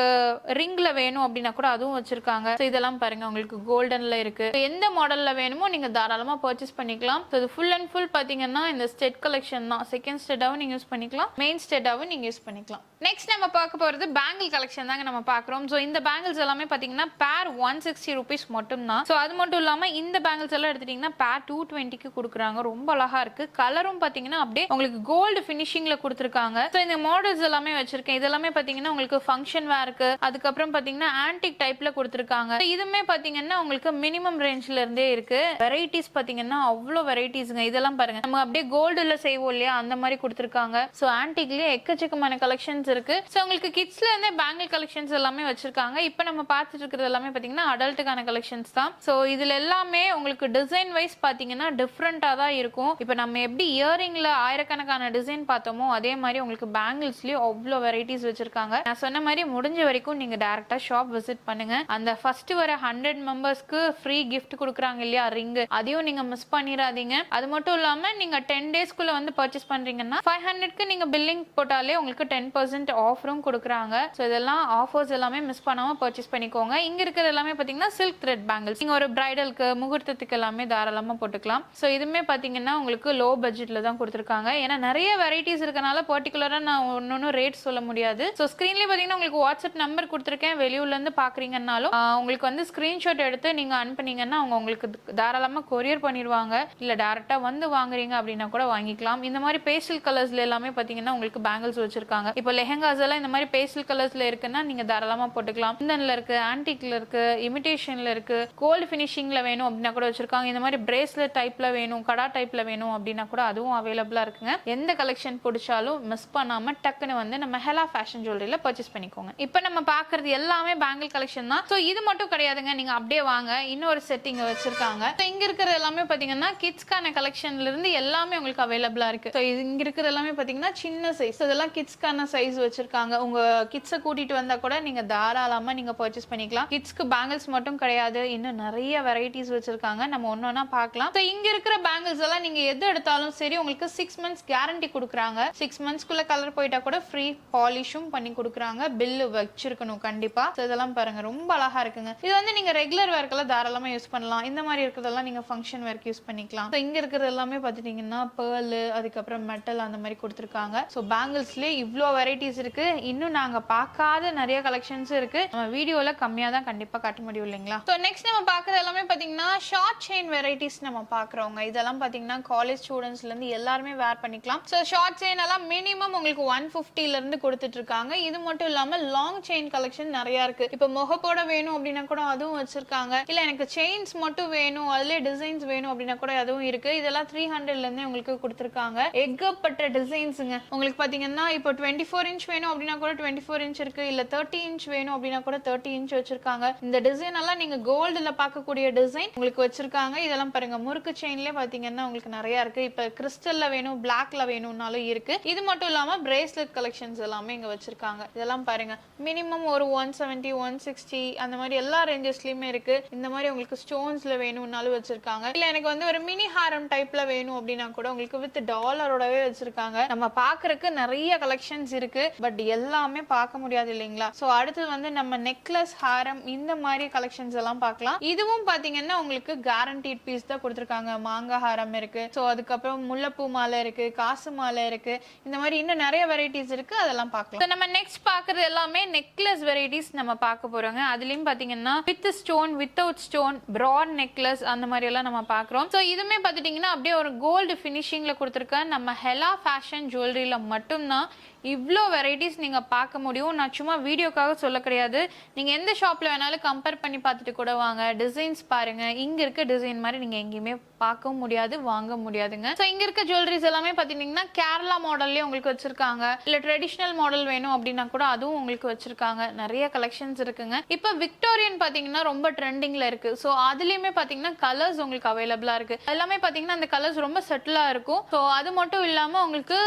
ரிங்ல வேணும் அப்படின்னா கூட அதுவும் வச்சிருக்காங்க. இதெல்லாம் பாருங்க. உங்களுக்கு கோல்டன்ல இருக்கு. எந்த மாடல்ல வேணுமோ நீங்க தாராளமா பர்ச்சேஸ் பண்ணிக்கலாம். ஸோ இது ஃபுல் அண்ட் ஃபுல் பாத்தீங்கன்னா இந்த ஸ்டெட் கலெக்ஷன் தான். செகண்ட் ஸ்டெட்டாகவும் நீங்க யூஸ் பண்ணிக்கலாம். மெயின் ஸ்டெட்டாகவும் நீங்க யூஸ் பண்ணிக்கலாம். நெக்ஸ்ட் நம்ம பார்க்க போறது பேங்கிள் கலெக்ஷன் தாங்க நம்ம பார்க்குறோம். ஸோ இந்த பேங்கிள்ஸ் எல்லாமே பாத்தீங்கன்னா பேர் ஒன் சிக்ஸ்டி ருபீஸ் மட்டும் தான் ஸோ அது மட்டும் இல்லாம இந்த பேங்கிள்ஸ் எல்லாம் எடுத்துட்டீங்கன்னா பேர் டூ டுவெண்ட்டிக்கு கொடுக்குறாங்க. ரொம்ப அழகா இருக்கு. கலரும் பார்த்தீங்கன்னா அப்படியே உங்களுக்கு கோல்டு ஃபினிஷிங்ல கொடுத்துருக்காங்க. ஸோ இந்த மாடல்ஸ் எல்லாமே வச்சிருக்கேன். இதெல்லாமே பார்த்தீங்கன்னா உங்களுக்கு ஃபங்க்ஷன் வேருக்கு அதுக்கப்புறம் பாத்தீங்கன்னா ஆன்டிக் டைப்ல கொடுத்துருக்காங்க. இதுவுமே பார்த்தீங்கன்னா உங்களுக்கு மினிமம் ரேஞ்சில் இருந்தே இருக்கு. வெரைட்டிஸ் பார்த்தீங்கன்னா அவ்வளோ வெரைட்டிஸ்ங்க இதெல்லாம் பாருங்க. நம்ம அப்படியே கோல்டுல செய்வோம் இல்லையா? அந்த மாதிரி கொடுத்துருக்காங்க. ஸோ ஆன்டிக்லயே எக்கச்சக்கமான கலெக்ஷன்ஸ் இருக்கு. ஸோ உங்களுக்கு கிட்ஸ்ல இருந்தே பேங்கிள் கலெக்ஷன்ஸ் எல்லாமே வச்சிருக்காங்க. இப்போ நம்ம பார்த்துட்டு இருக்கிறது எல்லாமே பார்த்தீங்கன்னா அடல்ட்டுக்கான கலெக்ஷன்ஸ் தான். ஸோ இதுல எல்லாமே உங்களுக்கு டிசைன் வைஸ் பார்த்தீங்கன்னா டிஃப்ரெண்ட்டாக தான் இருக்கும். இப்போ நம்ம எப்படி இயரிங்ல ஆயிரக்கணக்கான டிசைன் பார்த்தோமோ அதே மாதிரி உங்களுக்கு பேங்கிள்ஸ்லயும் அவ்வளோ வெரைட்டிஸ் வச்சிருக்காங்க. நான் சொன்ன மாதிரி முடிஞ்ச வரைக்கும் நீங்க டேரக்டா ஷாப் விசிட் பண்ணுங்க. அந்த ஃபர்ஸ்ட் வர ஹண்ட்ரட் மெம்பர்ஸ்க்கு ஃப்ரீ கிஃப்ட் கொடுக்குறாங்க இல்லையா? ரிங் அதையும் நீங்க மிஸ் பண்ணிடாதீங்க அது மட்டும் இல்லாம நீங்க டென் டேஸ்க்குள்ள வந்து பர்ச்சேஸ் பண்றீங்கன்னா ஃபைவ் ஹண்ட்ரட்க்கு நீங்க பில்லிங் போட்டாலே உங்களுக்கு டென் பர்சன்ட் ஆஃபரும் கொடுக்குறாங்க. ஸோ இதெல்லாம் ஆஃபர்ஸ் எல்லாமே மிஸ் பண்ணாம பர்ச்சேஸ் பண்ணிக்கோங்க. இங்க இருக்கிறது எல்லாமே பாத்தீங்கன்னா சில்க் த்ரெட் பேங்கிள்ஸ் நீங்க ஒரு பிரைடலுக்கு முகூர்த்தத்துக்கு எல்லாமே தாராளமா போட்டுக்கலாம். ஸோ இதுவுமே பாத்தீங்கன்னா உங்களுக்கு லோ பட்ஜெட்ல தான் கொடுத்துருக்காங்க. ஏன்னா நிறைய வெரைட்டிஸ் இருக்கனால பர்டிகுலரா நான் ஒன்னொன்னு ரேட் சொல்ல முடியாது. ஸோ ஸ்க்ரீன்லேயே பார்த்தீங்கன்னா உங்களுக்கு வாட்ஸ்அப் நம்பர் கொடுத்துருக்கேன். வெளியூர்ல இருந்து பாக்குறீங்கன்னாலும் உங்களுக்கு வந்து ஸ்கிரீன்ஷாட் எடுத்து நீங்க அனுப்புனீங்கன்னா அவங்க உங்களுக்கு தாராளமா கொரியர் பண்ணிடுவாங்க. இல்ல டேரெக்டாக வந்து வாங்குறீங்க அப்படின்னா கூட வாங்கிக்கலாம். இந்த மாதிரி பேஸ்டல் கலர்ஸ்ல எல்லாமே பார்த்தீங்கன்னா உங்களுக்கு பேங்கிள்ஸ் வச்சிருக்காங்க. இப்போ லெஹங்காஸ் எல்லாம் இந்த மாதிரி பேஸ்டல் கலர்ஸ்ல இருக்குன்னா நீங்க தாராளமாக போட்டுக்கலாம். இந்தன்ல இருக்கு ஆன்டிக்ல இருக்கு இமிட்டேஷன்ல இருக்கு கோல்டு ஃபினிஷிங்ல வேணும் அப்படின்னா கூட வச்சிருக்காங்க. இந்த மாதிரி பிரேஸ்லெட் டைப்ல வேணும் கடா டைப்ல வேணும் அப்படின்னா கூட அதுவும் அவைலபிளா இருக்குங்க. எந்த கலெக்ஷன் பிடிச்சாலும் மிஸ் பண்ணாம டக்குன்னு வந்து நம்ம ஹெலா ஃபேஷன் ஜுவல்லரியில பர்ச்சேஸ் பண்ணிக்கோங்க. இப்போ நம்ம பாக்குறது எல்லாமே பேங்கிள் கலெக்ஷன் தான். ஸோ இது மட்டும் கிடையாதுங்க. நீங்க அப்படியே வாங்க. இன்னொரு செட்டிங் வச்சிருக்காங்க. இங்க இருக்கிறது எல்லாமே பாத்தீங்கன்னா கிட்ஸ்க்கான கலெக்ஷன்ல இருந்து எல்லாமே உங்களுக்கு அவைலபிளா இருக்கு. ஸோ இங்க இருக்கிற எல்லாமே பார்த்தீங்கன்னா சின்ன சைஸ் இதெல்லாம் கிட்ஸ்க்கான சைஸ் வச்சிருக்காங்க. உங்க கிட்ஸை கூட்டிட்டு வந்தா கூட நீங்க தாராளமா நீங்க பர்ச்சேஸ் பண்ணிக்கலாம். கிட்ஸ்க்கு பேங்கிள்ஸ் மட்டும் கிடையாது. இன்னும் நிறைய வெரைட்டிஸ் வச்சிருக்காங்க. நம்ம ஒன்னொன்னா பார்க்கலாம். ஸோ இங்க இருக்கிற பேங்கிள்ஸ் எல்லாம் நீங்க எது எடுத்தாலும் சரி உங்களுக்கு சிக்ஸ் மந்த்ஸ் கேரண்டி கொடுக்குறாங்க. சிக்ஸ் மந்த்ஸ்க்குள்ள கலர் போயிட்டா கூட ஃப்ரீ பாலிஷும் பண்ணி கொடுக்குறாங்க. பில்லு வச்சிருக்கணும் கண்டிப்பா. ஸோ இதெல்லாம் பாருங்க. ரொம்ப அழகா இருக்குங்க. இது வந்து நீங்க ரெகுலர் வேர்க்கெல்லாம் தாராளமா யூஸ் பண்ணலாம். இந்த மாதிரி இருக்கிறதெல்லாம் நீங்க ஃபங்க்ஷன் வேர்க்கு யூஸ் பண்ணிக்கலாம். ஸோ இங்க இருக்கிறது எல்லாமே பார்த்துட்டிங்கன்னா பேர்லு அதுக்கப்புறம் மெட்டல் அந்த மாதிரி கொடுத்துருக்காங்க. ஸோ பேங்கிள்ஸ்லேயே இவ்வளோ வெரைட்டிஸ் இருக்கு. இன்னும் நாங்க பார்க்காத நிறைய கலெக்ஷன்ஸ் இருக்கு. நம்ம வீடியோல கம்மியா தான் கண்டிப்பா காட்ட முடியும் இல்லைங்களா? ஸோ நெக்ஸ்ட் நம்ம பார்க்கறது எல்லாமே பாத்தீங்கன்னா ஷார்ட் செயின் வெரைட்டிஸ் நம்ம பார்க்குறோங்க. இதெல்லாம் பாத்தீங்கன்னா காலேஜ் ஸ்டூடெண்ட்ஸ்ல இருந்து எல்லாருமே வேர் பண்ணிக்கலாம். ஸோ ஷார்ட் செயின் எல்லாம் மினிமம் உங்களுக்கு ஒன் ல இருந்து கொடுத்துட்டு இருக்காங்க இது மட்டும் இல்லாம லாங் செயின் கலெக்ஷன் நிறைய இருக்கு. இப்போ முகப்போட வேணும் அப்படின்னா கூட அதுவும் வச்சிருக்காங்க. இல்ல எனக்கு செயின்ஸ் மட்டும் வேணும் அதுலயே டிசைன்ஸ் வேணும் அப்படின்னா கூட அதுவும் இருக்கு. இதெல்லாம் த்ரீ ஹண்ட்ரட்ல இருந்தே உங்களுக்கு கொடுத்துருக்காங்க. எக்கப்பட்ட டிசைன்ஸுங்க உங்களுக்கு பாத்தீங்கன்னா இப்போ டுவெண்ட்டி ஃபோர் இன்ச் வேணும் அப்படின்னா கூட டுவெண்ட்டி ஃபோர் இன்ச் இருக்கு. இல்ல தேர்ட்டி இன்ச் வேணும் அப்படின்னா கூட தேர்ட்டி இன்ச் வச்சிருக்காங்க. இந்த டிசைன் எல்லாம் நீங்க கோல்டுல பார்க்கக்கூடிய டிசைன் உங்களுக்கு வச்சிருக்காங்க. இதெல்லாம் பாருங்க. முறுக்கு செயின்லயே பாத்தீங்கன்னா உங்களுக்கு நிறைய இருக்கு. இப்ப கிறிஸ்டல்ல வேணும் பிளாக்ல வேணும்னாலும் இருக்கு. இது மட்டும் இல்லாம பிரேஸ்லெட் கலெக்ஷன்ஸ் எல்லாமே இங்க வச்சிருக்காங்க. இதெல்லாம் பாருங்க. மினிமம் ஒரு ஒன் செவன்டி ஒன் சிக்ஸ்டி அந்த மாதிரி எல்லா ரேஞ்சஸ்லயுமே இருக்கு. இந்த மாதிரி உங்களுக்கு ஸ்டோன்ஸ்ல வேணும்னாலும் வச்சிருக்காங்க. இல்ல எனக்கு வந்து ஒரு மினி ஹாரம் டைப்ல வேணும் அப்படின்னா கூட உங்களுக்கு வித் டாலரோடவே வச்சிருக்காங்க. நம்ம பாக்குறதுக்கு நிறைய கலெக்ஷன்ஸ் இருக்கு. பட் எல்லாமே பார்க்க முடியாது இல்லைங்களா? சோ அடுத்தது வந்து நம்ம நெக்லஸ் ஹாரம் இந்த மாதிரி கலெக்ஷன்ஸ் எல்லாம் பார்க்கலாம். இதுவும் பாத்தீங்கன்னா உங்களுக்கு கேரண்டீட் பீஸ் தான் கொடுத்துருக்காங்க. மாங்காய் ஹாரம் இருக்கு. சோ அதுக்கப்புறம் முல்லைப்பூ மாலை இருக்கு காசு மாலை இருக்கு. இந்த மாதிரி இன்னும் நிறைய வெரைட்டிஸ் இருக்கு. அதெல்லாம் பார்க்கலாம். நம்ம நெக்ஸ்ட் பாக்குறது எல்லாமே நெக்லஸ் வெரைட்டிஸ் நம்ம பார்க்க போறோங்க. அதுலயும் பாத்தீங்கன்னா with stone without stone broad necklace அந்த மாதிரி எல்லாம் நம்ம பாக்குறோம் ஸோ இதுமே பார்த்துட்டிங்கன்னா அப்படியே ஒரு கோல்டு ஃபினிஷிங்கில் கொடுத்துருக்க நம்ம ஹெலா ஃபேஷன் ஜுவல்லரியில் மட்டும்தான் இவ்வளோ வெரைட்டிஸ் நீங்கள் பார்க்க முடியும். நான் சும்மா வீடியோக்காக சொல்ல கிடையாது. நீங்கள் எந்த ஷாப்பில் வேணாலும் கம்பேர் பண்ணி பார்த்துட்டு கூட வாங்க. டிசைன்ஸ் பாருங்க. இங்கே இருக்க டிசைன் மாதிரி நீங்கள் எங்கேயுமே பார்க்கவும் முடியாது வாங்க முடியாதுங்க. ஸோ இங்கே இருக்க ஜுவல்லரிஸ் எல்லாமே பார்த்தீங்கன்னா கேரளா மாடல்லே உங்களுக்கு வச்சிருக்காங்க. இல்லை ட்ரெடிஷ்னல் மாடல் வேணும் அப்படின்னா கூட அதுவும் உங்களுக்கு வச்சிருக்காங்க. நிறைய கலெக்ஷன்ஸ் இருக்குங்க. இப்போ விக்டோரியன் பார்த்தீங்கன்னா ரொம்ப ட்ரெண்டிங்கில் இருக்குது ஸோ அதுலேயுமே பார்த்தீங்கன்னா கலர்ஸ் உங்களுக்கு அவைலபிளாக இருக்குது எல்லாமே பார்த்தீங்கன்னா அந்த கலர்ஸ் ரொம்ப செட்டிலாக இருக்கும். ஸோ அது மட்டும் இல்லாமல் உங்களுக்கு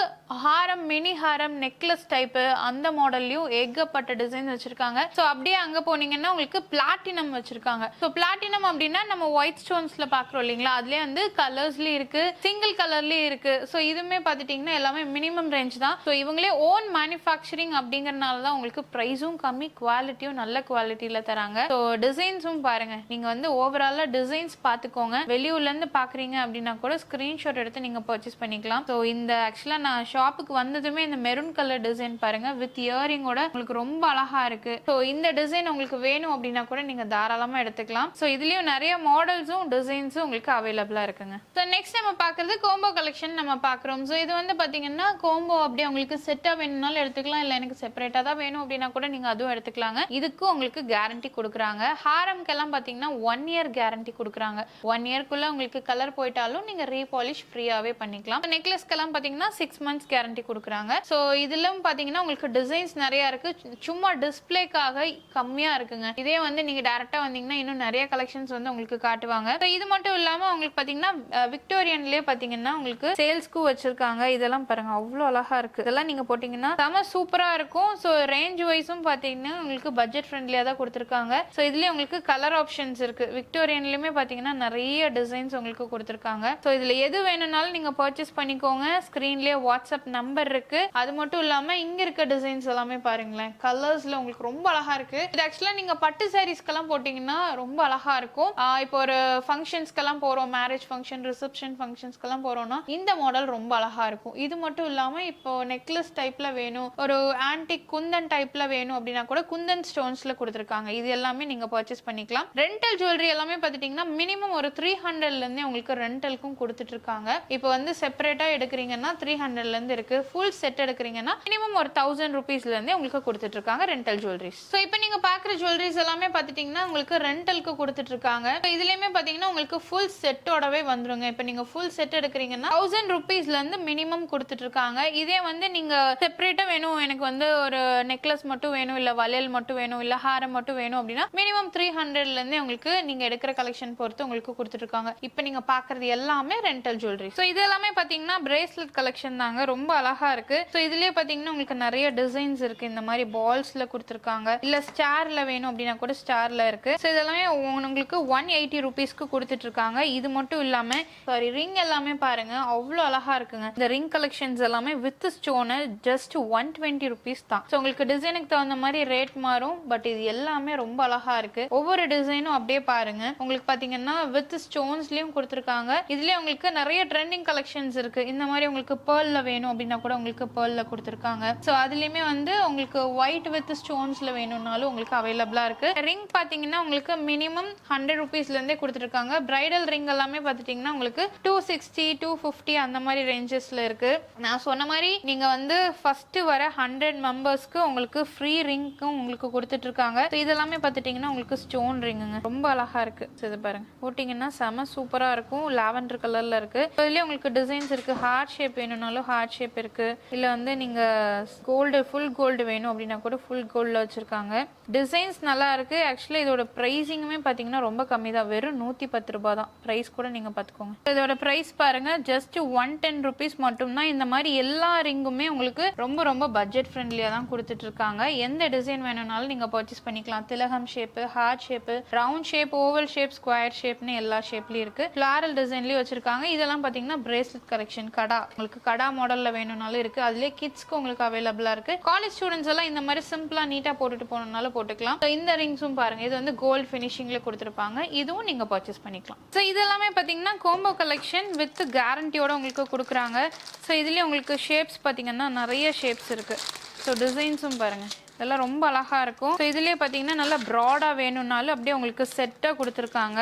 ஹாரம் மினி ஹாரம் நெக்லஸ் டைப்பு அந்த மாடல்லையும் ஏகப்பட்ட டிசைன் வச்சிருக்காங்க. ஸோ அப்படியே அங்கே போனீங்கன்னா உங்களுக்கு பிளாட்டினம் வச்சிருக்காங்க. ஸோ பிளாட்டினம் அப்படின்னா நம்ம ஒயிட் ஸ்டோன்ஸ்ல பார்க்குறோம் இல்லைங்களா? அதுலேயே வந்து கலர்ஸ்லேயும் இருக்கு சிங்கிள் கலர்லேயும் இருக்கு. ஸோ இதுவுமே பார்த்துட்டிங்கன்னா எல்லாமே மினிமம் ரேஞ்ச் தான். ஸோ இவங்களே ஓன் மேனுஃபேக்சரிங் அப்படிங்கறனால தான் உங்களுக்கு ப்ரைஸும் கம்மி குவாலிட்டியும் நல்ல குவாலிட்டியில் தராங்க. ஸோ டிசைன்ஸும் பாருங்க. நீங்கள் வந்து ஓவராலாக டிசைன்ஸ் பார்த்துக்கோங்க. வெளியூர்லேருந்து பார்க்குறீங்க அப்படின்னா கூட ஸ்க்ரீன்ஷாட் எடுத்து நீங்கள் பர்ச்சேஸ் பண்ணிக்கலாம். ஸோ இந்த ஆக்சுவலாக நான் ஷாப்புக்கு வந்ததுமே இந்த மெரூன் கலர் டிசைன் பாருங்க. வித் இயரிங்கோட உங்களுக்கு ரொம்ப அழகா இருக்கு. ஸோ இந்த டிசைன் உங்களுக்கு வேணும் அப்படின்னா கூட நீங்க தாராளமா எடுத்துக்கலாம். ஸோ இதுலயும் நிறைய மாடல்ஸும் டிசைன்ஸும் உங்களுக்கு அவைலபிளா இருக்குங்க. ஸோ நெக்ஸ்ட் நம்ம பார்க்கறது கோம்போ கலெக்ஷன் நம்ம பார்க்குறோம். ஸோ இது வந்து பாத்தீங்கன்னா கோம்போ அப்படியே உங்களுக்கு செட்டா வேணும்னாலும் எடுத்துக்கலாம். இல்லை எனக்கு செப்பரேட்டா தான் வேணும் அப்படின்னா கூட நீங்க அதுவும் எடுத்துக்கலாங்க. இதுக்கும் உங்களுக்கு கேரண்டி கொடுக்குறாங்க. ஹாரம்க்கெல்லாம் பாத்தீங்கன்னா ஒன் இயர் கேரண்டி கொடுக்குறாங்க. ஒன் இயர்க்குள்ள உங்களுக்கு கலர் போயிட்டாலும் நீங்க ரீபாலிஷ் ஃப்ரீயாவே பண்ணிக்கலாம். நெக்லஸ்க்கெல்லாம் பாத்தீங்கன்னா சிக்ஸ் மந்த்ஸ் கேரண்டி கொடுக்குறாங்க. ஸோ இதுலும் பார்த்தீங்கன்னா உங்களுக்கு டிசைன்ஸ் நிறைய இருக்குது சும்மா டிஸ்ப்ளேக்காக கம்மியா இருக்குங்க. இதே வந்து நீங்க டேரெக்டாக வந்தீங்கன்னா இன்னும் நிறைய கலெக்ஷன்ஸ் வந்து உங்களுக்கு காட்டுவாங்க. ஸோ இது மட்டும் இல்லாம உங்களுக்கு பார்த்தீங்கன்னா விக்டோரியன்லயே பார்த்தீங்கன்னா உங்களுக்கு சேல்ஸ்க்கும் வச்சிருக்காங்க. இதெல்லாம் பாருங்க அவ்வளோ அழகா இருக்கு. இதெல்லாம் நீங்க போட்டீங்கன்னா செம சூப்பரா இருக்கும். ஸோ ரேஞ்ச் வைஸும் பார்த்தீங்கன்னா உங்களுக்கு பட்ஜெட் ஃப்ரெண்ட்லியா தான் கொடுத்துருக்காங்க. ஸோ இதுலயே உங்களுக்கு கலர் ஆப்ஷன்ஸ் இருக்கு. விக்டோரியன்லயுமே பார்த்தீங்கன்னா நிறைய டிசைன்ஸ் உங்களுக்கு கொடுத்துருக்காங்க. ஸோ இதுல எது வேணும்னாலும் நீங்க பர்ச்சேஸ் பண்ணிக்கோங்க. ஸ்க்ரீன்லேயே வாட்ஸ்அப் நம்பர் இருக்கு. அது மட்டும் மட்டும் இல்லாமல் இங்கே இருக்க டிசைன்ஸ் எல்லாமே பாருங்களேன். கலர்ஸில் உங்களுக்கு ரொம்ப அழகாக இருக்குது இது ஆக்சுவலாக நீங்கள் பட்டு சாரீஸ்க்கெல்லாம் போட்டிங்கன்னா ரொம்ப அழகாக இருக்கும். இப்போ ஒரு ஃபங்க்ஷன்ஸ்க்கெல்லாம் போகிறோம் மேரேஜ் ஃபங்க்ஷன் ரிசப்ஷன் ஃபங்க்ஷன்ஸ்க்கெல்லாம் போகிறோம்னா இந்த மாடல் ரொம்ப அழகாக இருக்கும். இது மட்டும் இல்லாமல் இப்போ நெக்லஸ் டைப்பில் வேணும் ஒரு ஆன்டிக் குந்தன் டைப்பில் வேணும் அப்படின்னா கூட குந்தன் ஸ்டோன்ஸில் கொடுத்துருக்காங்க. இது எல்லாமே நீங்கள் பர்ச்சேஸ் பண்ணிக்கலாம். ரெண்டல் ஜுவல்லரி எல்லாமே பார்த்துட்டிங்கன்னா மினிமம் ஒரு த்ரீ ஹண்ட்ரட்லேருந்தே உங்களுக்கு ரெண்டலுக்கும் கொடுத்துட்டு இருக்காங்க. இப்போ வந்து செப்பரேட்டாக எடுக்கிறீங்கன்னா த்ரீ ஹண்ட்ரட்லேருந்து இருக்குது ஃபுல் செட் எடுக்கிறீங்கன்னா மினிமம் ஒரு தௌசண்ட் ருபீஸ்லேருந்தே உங்களுக்கு கொடுத்துட்டு இருக்காங்க ரெண்டல் ஜுவல்லரிஸ் ஸோ இப்போ நீங்கள் பார்க்குற ஜுவல்லரிஸ் எல்லாமே பார்த்துட்டீங்கன்னா உங்களுக்கு ரெண்டலுக்கு கொடுத்துட்டு இருக்காங்க So பார்த்தீங்கன்னா உங்களுக்கு ஃபுல் செட்டோடவே வந்துருங்க. இப்போ நீங்கள் ஃபுல் செட் எடுக்கிறீங்கன்னா தௌசண்ட் ருபீஸ்லேருந்து மினிமம் கொடுத்துட்டு இருக்காங்க இதே வந்து நீங்கள் செப்பரேட்டாக வேணும். எனக்கு வந்து ஒரு நெக்லஸ் மட்டும் வேணும் இல்லை வளையல் மட்டும் வேணும் இல்லை ஹாரம் மட்டும் வேணும் அப்படின்னா மினிமம் த்ரீ ஹண்ட்ரட்ல இருந்தே உங்களுக்கு நீங்கள் எடுக்கிற கலெக்ஷன் பொறுத்து உங்களுக்கு கொடுத்துட்ருக்காங்க. இப்போ நீங்கள் பார்க்குறது எல்லாமே ரெண்டல் ஜுவல்லரி ஸோ இது எல்லாமே பார்த்தீங்கன்னா பிரேஸ்லெட் கலெக்ஷன் தாங்க. ரொம்ப அழகா இருக்கு. ஸோ இதுலயே பாத்தீங்கன்னா உங்களுக்கு நிறைய டிசைன்ஸ் இருக்கு. இந்த மாதிரி பால்ஸ்ல கொடுத்துருக்காங்க. இல்ல ஸ்டார்ல வேணும் அப்படின்னா கூட ஸ்டார்ல இருக்கு. ஸோ இதெல்லாமே உங்களுக்கு ஒன் எயிட்டி ருபீஸ்க்கு கொடுத்துட்டு இருக்காங்க இது மட்டும் இல்லாம சாரி ரிங் எல்லாமே பாருங்க. அவ்வளோ அழகா இருக்குங்க. இந்த ரிங் கலெக்ஷன்ஸ் எல்லாமே with stone just one twenty rupees தான். ஸோ உங்களுக்கு டிசைனுக்கு தகுந்த மாதிரி ரேட் மாறும். பட் இது எல்லாமே ரொம்ப அழகா இருக்கு. ஒவ்வொரு டிசைனும் அப்படியே பாருங்க. உங்களுக்கு பாத்தீங்கன்னா வித் ஸ்டோன்ஸ்லயும் கொடுத்துருக்காங்க. இதுலயே உங்களுக்கு நிறைய ட்ரெண்டிங் கலெக்ஷன்ஸ் இருக்கு. இந்த மாதிரி உங்களுக்கு பேர்ல வேணும் அப்படின்னா கூட உங்களுக்கு பேர்ல கொடுத்துருக்காங்க. ஸோ அதுலேயுமே வந்து உங்களுக்கு ஒயிட் வித் ஸ்டோன்ஸில் வேணும்னாலும் உங்களுக்கு அவைலபிளாக இருக்கு. ரிங் பார்த்தீங்கன்னா உங்களுக்கு மினிமம் ஹண்ட்ரட் ருபீஸ்ல இருந்தே கொடுத்துருக்காங்க. பிரைடல் ரிங் எல்லாமே பார்த்துட்டிங்கன்னா உங்களுக்கு டூ சிக்ஸ்டி டூ ஃபிஃப்டி அந்த மாதிரி ரேஞ்சஸில் இருக்கு. நான் சொன்ன மாதிரி நீங்கள் வந்து ஃபஸ்ட்டு வர ஹண்ட்ரட் மெம்பர்ஸ்க்கு உங்களுக்கு ஃப்ரீ ரிங்க்கும் உங்களுக்கு கொடுத்துட்ருக்காங்க. ஸோ இதெல்லாமே பார்த்துட்டிங்கன்னா உங்களுக்கு ஸ்டோன் ரிங்குங்க ரொம்ப அழகா இருக்கு. இது பாருங்க. போட்டிங்கன்னா செம சூப்பராக இருக்கும். லாவெண்டர் கலரில் இருக்கு. So உங்களுக்கு டிசைன்ஸ் இருக்குது ஹார்ட் ஷேப் வேணும்னாலும் ஹார்ட் ஷேப் இருக்குது இல்லை வந்து நீங்கள் கோல்டு ஃபுல் கோல்டு வேணும் அப்படின்னா கூட ஃபுல் கோல்டில் வச்சுருக்காங்க. டிசைன்ஸ் நல்லா இருக்கு. ஆக்சுவலி இதோட ப்ரைஸிங்குமே பார்த்தீங்கன்னா ரொம்ப கம்மி தான். வெறும் நூற்றி பத்து ரூபா தான். ப்ரைஸ் கூட நீங்கள் பார்த்துக்கோங்க இதோட ப்ரைஸ் பாருங்க. ஜஸ்ட் ஒன் டென் ருபீஸ் மட்டும்தான். இந்த மாதிரி எல்லா ரிங்குமே உங்களுக்கு ரொம்ப ரொம்ப பட்ஜெட் ஃப்ரெண்ட்லியாக தான் கொடுத்துட்டு இருக்காங்க எந்த டிசைன் வேணும்னாலும் நீங்கள் பர்ச்சேஸ் பண்ணிக்கலாம். திலகம் shape heart shape round shape oval shape square ஷேப்னு எல்லா ஷேப்லேயும் இருக்குது ஃப்ளாரல் டிசைன்லேயும் வச்சுருக்காங்க. இதெல்லாம் பார்த்தீங்கன்னா பிரேஸ்லெட் கலெக்ஷன் கடா. உங்களுக்கு கடா மாடலில் வேணும்னாலும் இருக்குது அதுலேயே கிட்ஸ்க்கு உங்களுக்கு அவைலபிளாக இருக்கு. காலேஜ் ஸ்டூடெண்ட்ஸ் எல்லாம் இந்த மாதிரி சிம்பிளாக நீட்டாக போட்டுட்டு போகணுன்னாலும் போட்டுக்கலாம். ஸோ இந்த ரிங்ஸும் பாருங்க. இது வந்து கோல்ட் ஃபினிஷிங்ல கொடுத்துருப்பாங்க. இதுவும் நீங்க பர்ச்சேஸ் பண்ணிக்கலாம். ஸோ இது எல்லாமே பார்த்தீங்கன்னா கோம்போ கலெக்ஷன் வித் கேரண்டியோட உங்களுக்கு கொடுக்குறாங்க. ஸோ இதுலேயே உங்களுக்கு ஷேப்ஸ் பார்த்தீங்கன்னா நிறைய ஷேப்ஸ் இருக்கு. ஸோ டிசைன்ஸும் பாருங்க. இதெல்லாம் ரொம்ப அழகாக இருக்கும். ஸோ இதுலேயே பார்த்தீங்கன்னா நல்லா ப்ராடாக வேணும்னாலும் அப்படியே உங்களுக்கு செட்டாக கொடுத்துருக்காங்க.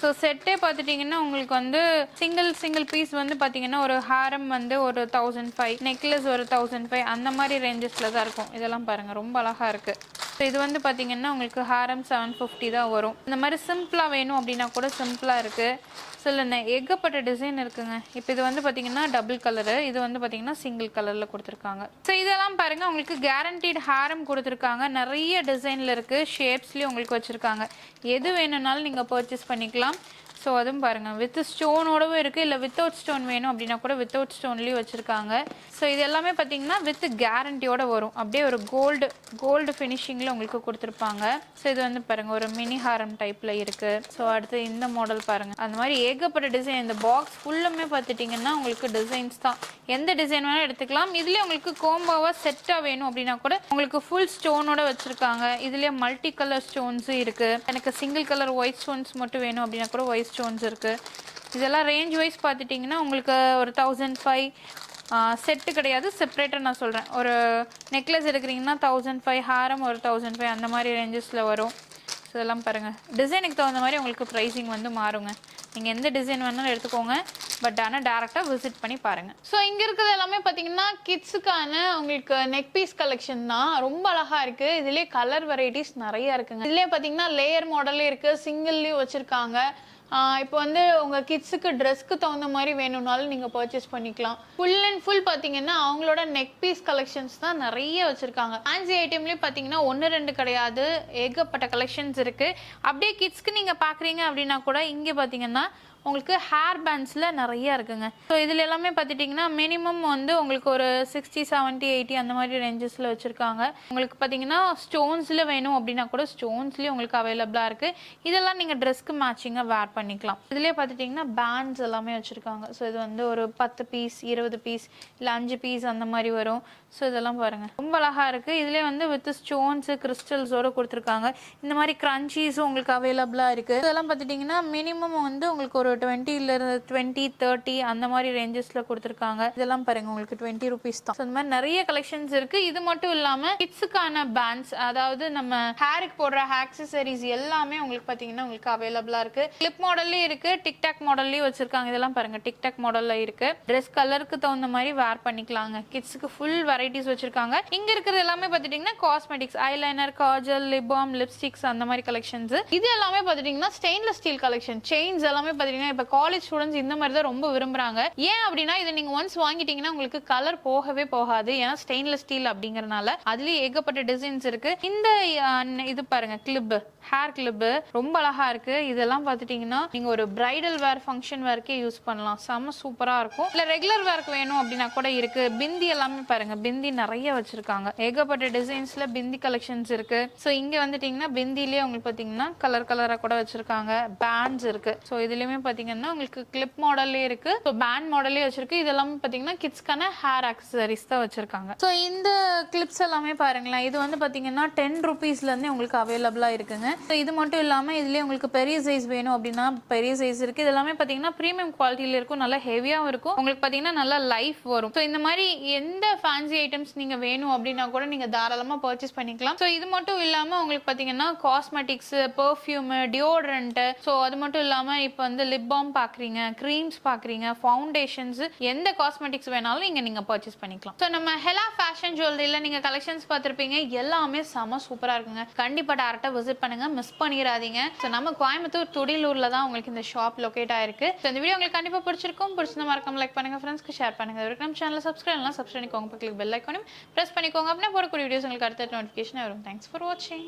ஸோ செட்டே பார்த்துட்டிங்கன்னா உங்களுக்கு வந்து சிங்கிள் சிங்கிள் பீஸ் வந்து பார்த்தீங்கன்னா ஒரு ஹாரம் வந்து ஒரு தௌசண்ட் ஃபைவ் நெக்லஸ் ஒரு தௌசண்ட் ஃபைவ் அந்த மாதிரி ரேஞ்சஸில் தான் இருக்கும். இதெல்லாம் பாருங்கள் ரொம்ப அழகாக இருக்குது இது வந்து பார்த்தீங்கன்னா உங்களுக்கு ஹாரம் செவன் ஃபிஃப்டி தான் வரும். இந்த மாதிரி சிம்பிளாக வேணும் அப்படின்னா கூட சிம்பிளாக இருக்குது சில எகப்பட்ட டிசைன் இருக்குங்க. இப்போ இது வந்து பார்த்தீங்கன்னா டபுள் கலரு இது வந்து பார்த்திங்கன்னா சிங்கிள் கலரில் கொடுத்துருக்காங்க. ஸோ இதெல்லாம் பாருங்கள் உங்களுக்கு கேரண்டீட் ஹாரம் கொடுத்துருக்காங்க. நிறைய டிசைனில் இருக்குது ஷேப்ஸ்லேயும் உங்களுக்கு வச்சுருக்காங்க. எது வேணும்னாலும் நீங்கள் பர்ச்சேஸ் பண்ணிக்கலாம். ஸோ அதுவும் பாருங்கள் வித் ஸ்டோனோடவும் இருக்குது இல்லை வித்தவுட் ஸ்டோன் வேணும் அப்படின்னா கூட வித்தவுட் ஸ்டோன்லேயும் வச்சிருக்காங்க. ஸோ இது எல்லாமே பார்த்தீங்கன்னா வித் கேரண்டியோட வரும். அப்படியே ஒரு கோல்டு கோல்டு ஃபினிஷிங்கில் உங்களுக்கு கொடுத்துருப்பாங்க. ஸோ இது வந்து பாருங்கள் ஒரு மினி ஹாரம் டைப்பில் இருக்குது ஸோ அடுத்து இந்த மாடல் பாருங்கள் அந்த மாதிரி ஏகப்பட்ட டிசைன் இந்த பாக்ஸ் ஃபுல்லுமே பார்த்துட்டிங்கன்னா உங்களுக்கு டிசைன்ஸ் தான். எந்த டிசைன் வேணால் எடுத்துக்கலாம். இதுலேயே உங்களுக்கு கோம்போவாக செட்டாக வேணும் அப்படின்னா கூட உங்களுக்கு ஃபுல் ஸ்டோனோட வச்சுருக்காங்க. இதுலேயே மல்டி கலர் ஸ்டோன்ஸும் இருக்குது எனக்கு சிங்கிள் கலர் ஒயிட் ஸ்டோன்ஸ் மட்டும் வேணும் அப்படின்னா கூட ஒயிட் ஸ்டோன்ஸ் இருக்கு. இதெல்லாம் ரேஞ்ச் வைஸ் பார்த்துட்டிங்கன்னா உங்களுக்கு ஒரு தௌசண்ட் ஃபைவ் செட்டு கிடையாது. செப்பரேட்டாக நான் சொல்கிறேன் ஒரு நெக்லஸ் எடுக்கிறீங்கன்னா தௌசண்ட் ஃபைவ் ஹாரம் ஒரு தௌசண்ட் ஃபைவ் அந்த மாதிரி ரேஞ்சஸில் வரும். ஸோ இதெல்லாம் பாருங்கள் டிசைனுக்கு தகுந்த மாதிரி உங்களுக்கு ப்ரைஸிங் வந்து மாறுங்க. நீங்கள் எந்த டிசைன் வேணாலும் எடுத்துக்கோங்க. பட் ஆனால் டேரெக்டாக விசிட் பண்ணி பாருங்கள் ஸோ இங்கே இருக்கிறது எல்லாமே பார்த்தீங்கன்னா கிட்ஸுக்கான உங்களுக்கு நெக் பீஸ் கலெக்ஷன் தான். ரொம்ப அழகாக இருக்குது இதுலேயே கலர் வெரைட்டிஸ் நிறையா இருக்குங்க. இதுலேயே பார்த்தீங்கன்னா லேயர் மாடலே இருக்குது சிங்கிள்லேயும் வச்சுருக்காங்க. இப்போ வந்து உங்கள் கிட்ஸுக்கு ட்ரெஸ்க்கு தகுந்த மாதிரி வேணும்னாலும் நீங்கள் பர்ச்சேஸ் பண்ணிக்கலாம். ஃபுல் அண்ட் ஃபுல் பார்த்தீங்கன்னா அவங்களோட நெக் பீஸ் கலெக்ஷன்ஸ் தான் நிறைய வச்சுருக்காங்க. ஃபேன்சி ஐட்டம்லேயும் பார்த்தீங்கன்னா ஒன்று ரெண்டு கிடையாது. ஏகப்பட்ட கலெக்ஷன்ஸ் இருக்குது அப்படியே கிட்ஸ்க்கு நீங்கள் பார்க்குறீங்க அப்படின்னா கூட இங்கே பார்த்தீங்கன்னா உங்களுக்கு ஹேர் பேண்ட்ஸில் நிறைய இருக்குங்க. ஸோ இதில் எல்லாமே பார்த்துட்டிங்கன்னா மினிமம் வந்து உங்களுக்கு ஒரு சிக்ஸ்டி செவன்ட்டி எயிட்டி அந்த மாதிரி ரேஞ்சஸில் வச்சுருக்காங்க. உங்களுக்கு பார்த்தீங்கன்னா ஸ்டோன்ஸில் வேணும் அப்படின்னா கூட ஸ்டோன்ஸ்லேயும் உங்களுக்கு அவைலபிளாக இருக்குது இதெல்லாம் நீங்கள் ட்ரெஸ்க்கு மேட்சிங்காக வேர் பண்ணிக்கலாம். இதுலேயே பார்த்துட்டிங்கன்னா பேண்ட்ஸ் எல்லாமே வச்சுருக்காங்க. ஸோ இது வந்து ஒரு பத்து பீஸ் இருபது பீஸ் இல்லை அஞ்சு பீஸ் அந்த மாதிரி வரும். ஸோ இதெல்லாம் பாருங்கள் ரொம்ப அழகாக இருக்குது இதுலேயே வந்து வித் ஸ்டோன்ஸு கிறிஸ்டல்ஸோடு கொடுத்துருக்காங்க. இந்த மாதிரி க்ரன்ச்சீஸும் உங்களுக்கு அவைலபிளாக இருக்குது இதெல்லாம் பார்த்துட்டிங்கன்னா மினிமம் வந்து உங்களுக்கு ஒரு டுவெண்ட்டிலேருந்து டுவெண்ட்டி தேர்ட்டி அந்த மாதிரி ரேஞ்சஸில் கொடுத்துருக்காங்க. இதெல்லாம் பாருங்க உங்களுக்கு டுவெண்ட்டி ருபீஸ் தான். இந்த மாதிரி நிறைய கலெக்ஷன்ஸ் இருக்கு. இது மட்டும் இல்லாமல் கிட்ஸுக்கான பேண்ட்ஸ் அதாவது நம்ம ஹேருக்கு போடுற ஆக்சசரிஸ் எல்லாமே உங்களுக்கு பார்த்தீங்கன்னா உங்களுக்கு அவைலபிளாக இருக்கு. கிளிப் மாடல்லையும் இருக்கு டிக்டாக் மாடல்லையும் வச்சிருக்காங்க. இதெல்லாம் பாருங்க டிக்டாக் மாடலில் இருக்கு. ட்ரெஸ் கலருக்கு தகுந்த மாதிரி வேர் பண்ணிக்கலாங்க. கிட்ஸுக்கு ஃபுல் வெரைட்டிஸ் வச்சிருக்காங்க. இங்க இருக்கிறது எல்லாமே பாத்துட்டீங்கன்னா cosmetics eyeliner kajal lip balm lipsticks அந்த மாதிரி கலெக்ஷன்ஸ் இது எல்லாமே பாத்துட்டீங்கன்னா ஸ்டெயின்லெஸ் ஸ்டீல் கலெக்ஷன் செயின்ஸ் எல்லாமே பாத்தீங்கன்னா இப்ப காலேஜ் ஸ்டூடெண்ட்ஸ் இந்த மாதிரி தான் ரொம்ப விரும்புறாங்க. ஏன் அப்படின்னா இதை நீங்க ஒன்ஸ் வாங்கிட்டீங்கன்னா உங்களுக்கு கலர் போகவே போகாது. ஏன்னா ஸ்டெயின்லெஸ் ஸ்டீல் அப்படிங்கறனால அதுலயே ஏகப்பட்ட டிசைன்ஸ் இருக்கு. இந்த இது பாருங்க கிளிப் ஹேர் கிளிப்பு ரொம்ப அழகா இருக்கு. இதெல்லாம் பாத்துட்டீங்கன்னா நீங்க ஒரு பிரைடல் வேர் ஃபங்க்ஷன் வேர்க்கே யூஸ் பண்ணலாம். செம்ம சூப்பரா இருக்கும். இல்ல ரெகுலர் வேர்க்கு வேணும் அப்படின்னா கூட இருக்கு. பிந்தி எல்லாமே பாருங்க. பிந்தி நிறைய வச்சிருக்காங்க. ஏகப்பட்ட டிசைன்ஸ்ல பிந்தி கலெக்ஷன்ஸ் இருக்கு. ஸோ இங்க வந்துட்டீங்கன்னா பிந்திலேயே உங்களுக்கு பாத்தீங்கன்னா கலர் கலரா கூட வச்சிருக்காங்க. பேண்ட்ஸ் இருக்கு. ஸோ இதுலயுமே பாத்தீங்கன்னா உங்களுக்கு கிளிப் மாடல்லே இருக்கு. ஸோ பேண்ட் மாடல்லே வச்சிருக்கு. இதெல்லாம் பார்த்தீங்கன்னா பாத்தீங்கன்னா கிட்ஸ்க்கான ஹேர் ஆக்சசரிஸ் தான் வச்சிருக்காங்க. ஸோ இந்த கிளிப்ஸ் எல்லாமே பாருங்களேன். இது வந்து பாத்தீங்கன்னா டென் ருபீஸ்ல இருந்தே உங்களுக்கு அவைலபிளா இருக்குங்க. இது மட்டும் இல்லாமல் இதுலேயே உங்களுக்கு பெரிய சைஸ் வேணும் அப்படின்னா பெரிய சைஸ் இருக்கு. இது எல்லாமே பார்த்தீங்கன்னா ப்ரீமியம் குவாலிட்டியில இருக்கும். நல்லா ஹெவியாகவும் இருக்கும். உங்களுக்கு பார்த்தீங்கன்னா நல்லா லைஃப் வரும். ஸோ இந்த மாதிரி எந்த ஃபேன்சி ஐட்டம்ஸ் நீங்கள் வேணும் அப்படின்னா கூட நீங்கள் தாராளமாக பர்ச்சேஸ் பண்ணிக்கலாம். ஸோ இது மட்டும் இல்லாமல் உங்களுக்கு பார்த்தீங்கன்னா காஸ்மெட்டிக்ஸ் பெர்ஃப்யூம் டியோட்ரண்ட்டு ஸோ அது மட்டும் இல்லாமல் இப்போ வந்து லிப் பாம் பார்க்குறீங்க க்ரீம்ஸ் பார்க்குறீங்க ஃபவுண்டேஷன்ஸ் எந்த காஸ்மெட்டிக்ஸ் வேணாலும் இங்கே நீங்கள் பர்ச்சேஸ் பண்ணிக்கலாம். ஸோ நம்ம ஹெலா ஃபேஷன் ஜுவல்லரியில் நீங்கள் கலெக்ஷன்ஸ் பார்த்துருப்பீங்க எல்லாமே செம சூப்பராக இருக்குங்க. கண்டிப்பாக டேரெக்டாக விசிட் பண்ணுங்க மிஸ் பண்ணிடாதீங்க ஸோ நம்ம கோயம்புத்தூர் துடிலூரில் தான் உங்களுக்கு இந்த ஷாப் லொக்கேட் ஆயிருக்கு. ஸோ இந்த வீடியோ உங்களுக்கு கண்டிப்பாக பிடிச்சிருக்கும். பிடிச்சிருந்த மறக்காம லைக் பண்ணுங்க ஃப்ரெண்ட்ஸ்க்கு ஷேர் பண்ணுங்கள் ஒரு நம்ம சேனலில் சப்ஸ்கிரைப் எல்லாம் சப்ஸ்கிரைப் பண்ணிக்கோங்க. பக்கத்துக்கு பெல் ஐக்கானும் ப்ரெஸ் பண்ணிக்கோங்க. அப்படின்னா போடக்கூடிய வீடியோஸ் உங்களுக்கு அடுத்த நோட்டிஃபிகேஷன் வரும். தேங்க்ஸ் ஃபார் வாட்சிங்